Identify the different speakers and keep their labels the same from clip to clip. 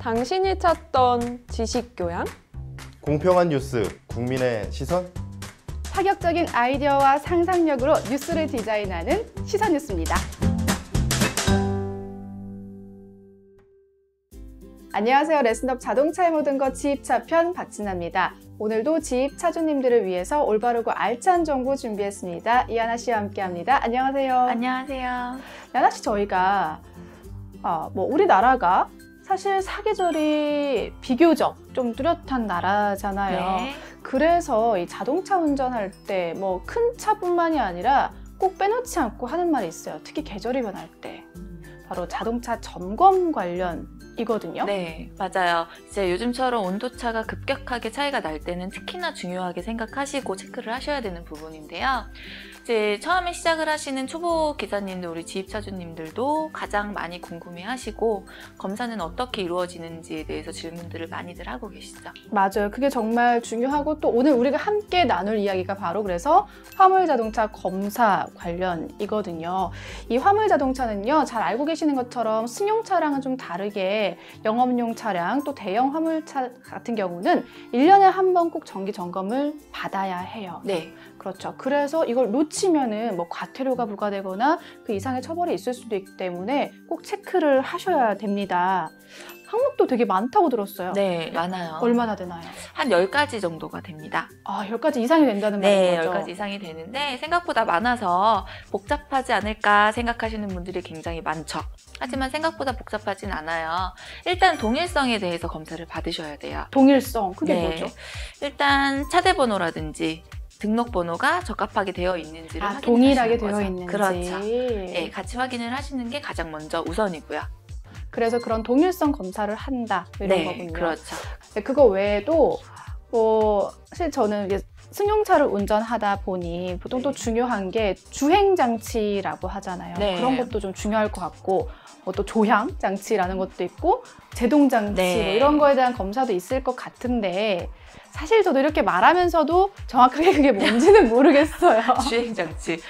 Speaker 1: 당신이 찾던 지식 교양?
Speaker 2: 공평한 뉴스, 국민의 시선?
Speaker 3: 파격적인 아이디어와 상상력으로 뉴스를 디자인하는 시선 뉴스입니다. 안녕하세요. 레슨업 자동차의 모든 것 지입차 편 박진아입니다. 오늘도 지입 차주님들을 위해서 올바르고 알찬 정보 준비했습니다. 이하나 씨와 함께합니다. 안녕하세요.
Speaker 4: 안녕하세요.
Speaker 3: 야나 씨 저희가 아, 뭐 우리나라가 사실 사계절이 비교적 좀 뚜렷한 나라잖아요.
Speaker 4: 네.
Speaker 3: 그래서 이 자동차 운전할 때 뭐 큰 차뿐만이 아니라 꼭 빼놓지 않고 하는 말이 있어요. 특히 계절이 변할 때. 바로 자동차 점검 관련 이거든요.
Speaker 4: 네, 맞아요. 이제 요즘처럼 온도차가 급격하게 차이가 날 때는 특히나 중요하게 생각하시고 체크를 하셔야 되는 부분인데요. 이제 처음에 시작을 하시는 초보 기사님들, 우리 지입차주님들도 가장 많이 궁금해 하시고 검사는 어떻게 이루어지는지에 대해서 질문들을 많이들 하고 계시죠.
Speaker 3: 맞아요. 그게 정말 중요하고 또 오늘 우리가 함께 나눌 이야기가 바로 그래서 화물 자동차 검사 관련이거든요. 이 화물 자동차는요, 잘 알고 계시는 것처럼 승용차랑은 좀 다르게 영업용 차량 또 대형 화물차 같은 경우는 1년에 한 번 꼭 정기 점검을 받아야 해요.
Speaker 4: 네,
Speaker 3: 그렇죠. 그래서 이걸 놓치면은 뭐 과태료가 부과되거나 그 이상의 처벌이 있을 수도 있기 때문에 꼭 체크를 하셔야 됩니다. 항목도 되게 많다고 들었어요.
Speaker 4: 네, 많아요.
Speaker 3: 얼마나 되나요?
Speaker 4: 한 10가지 정도가 됩니다.
Speaker 3: 아, 10가지 이상이 된다는
Speaker 4: 네,
Speaker 3: 말인 거죠?
Speaker 4: 10가지 이상이 되는데 생각보다 많아서 복잡하지 않을까 생각하시는 분들이 굉장히 많죠. 하지만 생각보다 복잡하진 않아요. 일단 동일성에 대해서 검사를 받으셔야 돼요.
Speaker 3: 동일성, 그게
Speaker 4: 네.
Speaker 3: 뭐죠?
Speaker 4: 일단 차대 번호라든지 등록번호가 적합하게 되어 있는지를
Speaker 3: 아, 동일하게
Speaker 4: 거죠.
Speaker 3: 되어 있는지.
Speaker 4: 그렇죠. 네, 같이 확인을 하시는 게 가장 먼저 우선이고요.
Speaker 3: 그래서 그런 동일성 검사를 한다 이런
Speaker 4: 네,
Speaker 3: 거군요.
Speaker 4: 그렇죠.
Speaker 3: 네, 그거 외에도 뭐 사실 저는 승용차를 운전하다 보니 보통 또
Speaker 4: 네.
Speaker 3: 중요한 게 주행 장치라고 하잖아요.
Speaker 4: 네.
Speaker 3: 그런 것도 좀 중요할 것 같고 뭐 또 조향 장치라는 것도 있고 제동 장치
Speaker 4: 네.
Speaker 3: 뭐 이런 거에 대한 검사도 있을 것 같은데 사실 저도 이렇게 말하면서도 정확하게 그게 뭔지는 모르겠어요.
Speaker 4: 주행 장치.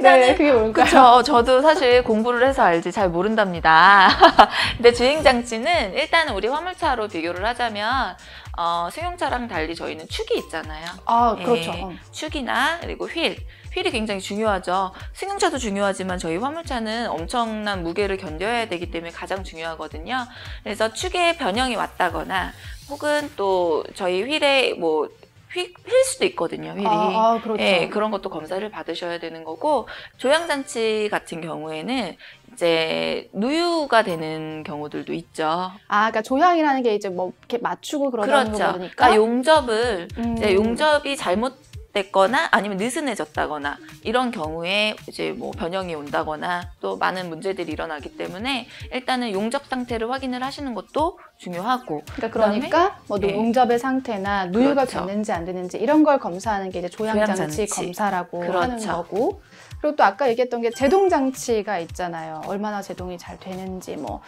Speaker 3: 네, 그게 뭘까요?
Speaker 4: 그렇죠. 저도 사실 공부를 해서 알지 잘 모른답니다. 근데 주행 장치는 일단은 우리 화물차로 비교를 하자면 어, 승용차랑 달리 저희는 축이 있잖아요.
Speaker 3: 아
Speaker 4: 예.
Speaker 3: 그렇죠. 어.
Speaker 4: 축이나 그리고 휠. 휠이 굉장히 중요하죠. 승용차도 중요하지만 저희 화물차는 엄청난 무게를 견뎌야 되기 때문에 가장 중요하거든요. 그래서 축에 변형이 왔다거나 혹은 또 저희 휠에 뭐 휠, 휠 수도 있거든요. 휠이.
Speaker 3: 아, 아, 그렇죠.
Speaker 4: 예, 그런 것도 검사를 받으셔야 되는 거고 조향장치 같은 경우에는 이제 누유가 되는 경우들도 있죠.
Speaker 3: 아, 그러니까 조향이라는 게 이제 뭐 이렇게 맞추고
Speaker 4: 그렇죠.
Speaker 3: 거니까.
Speaker 4: 그러니까 용접을
Speaker 3: 음.
Speaker 4: 이제 용접이 잘못 됐거나 아니면 느슨해졌다거나 이런 경우에 이제 뭐 변형이 온다거나 또 많은 문제들이 일어나기 때문에 일단은 용접 상태를 확인을 하시는 것도 중요하고
Speaker 3: 그러니까 그러니까 뭐
Speaker 4: 네.
Speaker 3: 용접의 상태나 누유가
Speaker 4: 그렇죠.
Speaker 3: 됐는지 안 됐는지 이런 걸 검사하는 게 이제 조향장치. 검사라고 하는
Speaker 4: 그렇죠.
Speaker 3: 거고 그리고 또 아까 얘기했던 게 제동 장치가 있잖아요. 얼마나 제동이 잘 되는지 뭐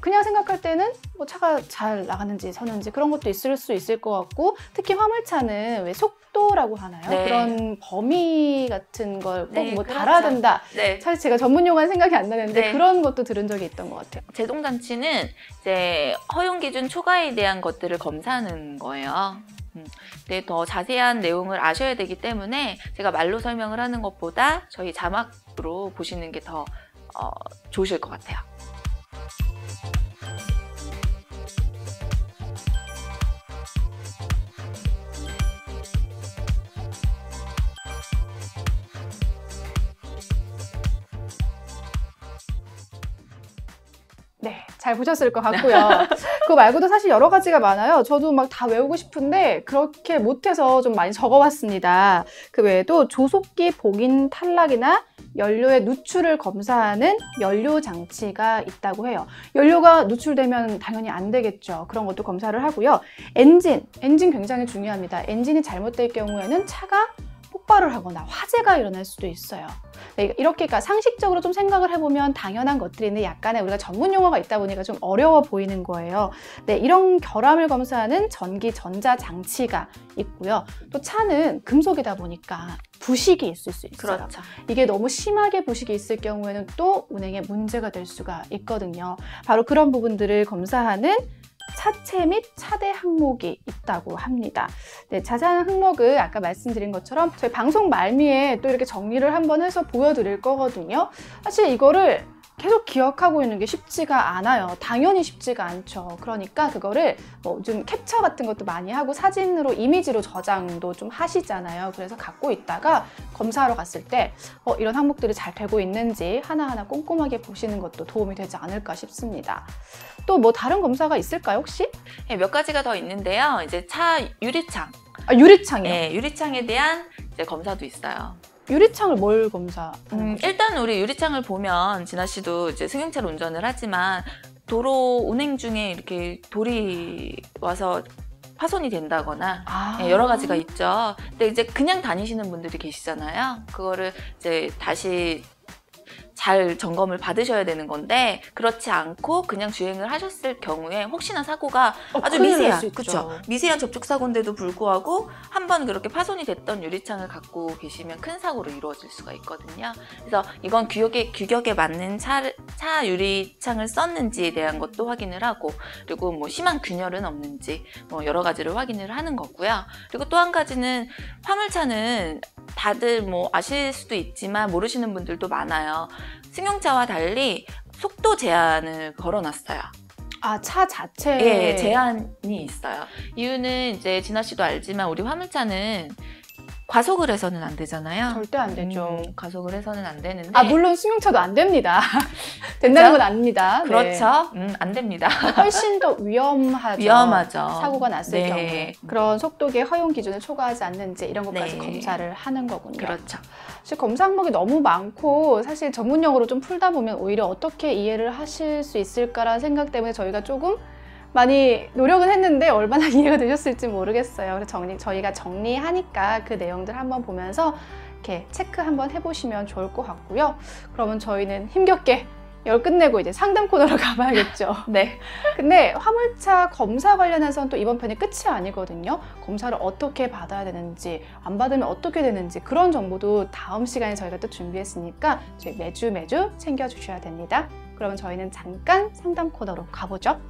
Speaker 3: 그냥 생각할 때는 뭐 차가 잘 나가는지 서는지 그런 것도 있을 수 있을 것 같고 특히 화물차는 왜 속도라고 하나요?
Speaker 4: 네.
Speaker 3: 그런 범위 같은 걸꼭
Speaker 4: 네,
Speaker 3: 뭐
Speaker 4: 그렇죠.
Speaker 3: 달아야 된다.
Speaker 4: 네,
Speaker 3: 사실 제가 전문 용어는 생각이 안 나는데
Speaker 4: 네.
Speaker 3: 그런 것도 들은 적이 있던 것 같아요.
Speaker 4: 제동 장치는 이제 허용 기준 초과에 대한 것들을 검사하는 거예요. 음, 근데 더 자세한 내용을 아셔야 되기 때문에 제가 말로 설명을 하는 것보다 저희 자막으로 보시는 게더 어, 좋으실 것 같아요.
Speaker 3: 잘 보셨을 것 같고요. 그거 말고도 사실 여러 가지가 많아요. 저도 막 다 외우고 싶은데 그렇게 못해서 좀 많이 적어봤습니다. 그 외에도 조속기 복인 탈락이나 연료의 누출을 검사하는 연료 장치가 있다고 해요. 연료가 누출되면 당연히 안 되겠죠. 그런 것도 검사를 하고요. 엔진, 엔진 굉장히 중요합니다. 엔진이 잘못될 경우에는 차가 폭발을 하거나 화재가 일어날 수도 있어요. 네, 이렇게 그러니까 상식적으로 좀 생각을 해보면 당연한 것들인데 약간의 우리가 전문 용어가 있다 보니까 좀 어려워 보이는 거예요. 네, 이런 결함을 검사하는 전기 전자 장치가 있고요. 또 차는 금속이다 보니까 부식이 있을 수 있어요.
Speaker 4: 그렇죠.
Speaker 3: 이게 너무 심하게 부식이 있을 경우에는 또 운행에 문제가 될 수가 있거든요. 바로 그런 부분들을 검사하는 차체 및 차대 항목이 있다고 합니다. 네, 자세한 항목을 아까 말씀드린 것처럼 저희 방송 말미에 또 이렇게 정리를 한번 해서 보여드릴 거거든요. 사실 이거를 계속 기억하고 있는 게 쉽지가 않아요. 당연히 쉽지가 않죠. 그러니까 그거를 뭐좀 캡처 같은 것도 많이 하고 사진으로 이미지로 저장도 좀 하시잖아요. 그래서 갖고 있다가 검사하러 갔을 때 어, 이런 항목들이 잘 되고 있는지 하나하나 꼼꼼하게 보시는 것도 도움이 되지 않을까 싶습니다. 또 뭐 다른 검사가 있을까요, 혹시?
Speaker 4: 예, 몇 가지가 더 있는데요. 이제 차 유리창,
Speaker 3: 아, 유리창이요.
Speaker 4: 예, 유리창에 대한 검사도 있어요.
Speaker 3: 유리창을 뭘 검사하는
Speaker 4: 음,
Speaker 3: 거죠?
Speaker 4: 일단 우리 유리창을 보면 진아 씨도 이제 승용차를 운전을 하지만 도로 운행 중에 이렇게 돌이 와서 파손이 된다거나
Speaker 3: 아.
Speaker 4: 예, 여러 가지가 있죠. 근데 이제 그냥 다니시는 분들이 계시잖아요. 그거를 이제 다시 잘 점검을 받으셔야 되는 건데 그렇지 않고 그냥 주행을 하셨을 경우에 혹시나 사고가
Speaker 3: 어,
Speaker 4: 아주 미세한. 그렇죠 미세한 접촉 사고인데도 불구하고 한 번 그렇게 파손이 됐던 유리창을 갖고 계시면 큰 사고로 이루어질 수가 있거든요. 그래서 이건 규격에 규격에 맞는 차, 차 유리창을 썼는지에 대한 것도 확인을 하고 그리고 뭐 심한 균열은 없는지 뭐 여러 가지를 확인을 하는 거고요. 그리고 또 한 가지는 화물차는 다들 뭐 아실 수도 있지만 모르시는 분들도 많아요. 승용차와 달리 속도 제한을 걸어놨어요.
Speaker 3: 아, 차 자체에
Speaker 4: 예, 제한이 있어요. 이유는 이제 진아 씨도 알지만 우리 화물차는 과속을 해서는 안 되잖아요.
Speaker 3: 절대 안 되죠.
Speaker 4: 음, 과속을 해서는 안 되는데.
Speaker 3: 아, 물론 승용차도 안 됩니다. 된다는 건 아닙니다. 네.
Speaker 4: 그렇죠. 음, 안 됩니다.
Speaker 3: 훨씬 더 위험하죠.
Speaker 4: 위험하죠.
Speaker 3: 사고가 났을
Speaker 4: 네.
Speaker 3: 경우에 그런 속도계 허용 기준을 초과하지 않는지 이런 것까지
Speaker 4: 네.
Speaker 3: 검사를 하는 거군요.
Speaker 4: 그렇죠.
Speaker 3: 사실 검사 항목이 너무 많고 사실 전문 용어로 좀 풀다 보면 오히려 어떻게 이해를 하실 수 있을까라는 생각 때문에 저희가 조금 많이 노력은 했는데 얼마나 이해가 되셨을지 모르겠어요. 그래서 정리, 저희가 정리하니까 그 내용들 한번 보면서 이렇게 체크 한번 해보시면 좋을 것 같고요. 그러면 저희는 힘겹게 열 끝내고 이제 상담 코너로 가봐야겠죠.
Speaker 4: 네.
Speaker 3: 근데 화물차 검사 관련해서는 또 이번 편이 끝이 아니거든요. 검사를 어떻게 받아야 되는지, 안 받으면 어떻게 되는지 그런 정보도 다음 시간에 저희가 또 준비했으니까 저희 매주 매주 챙겨주셔야 됩니다. 그러면 저희는 잠깐 상담 코너로 가보죠.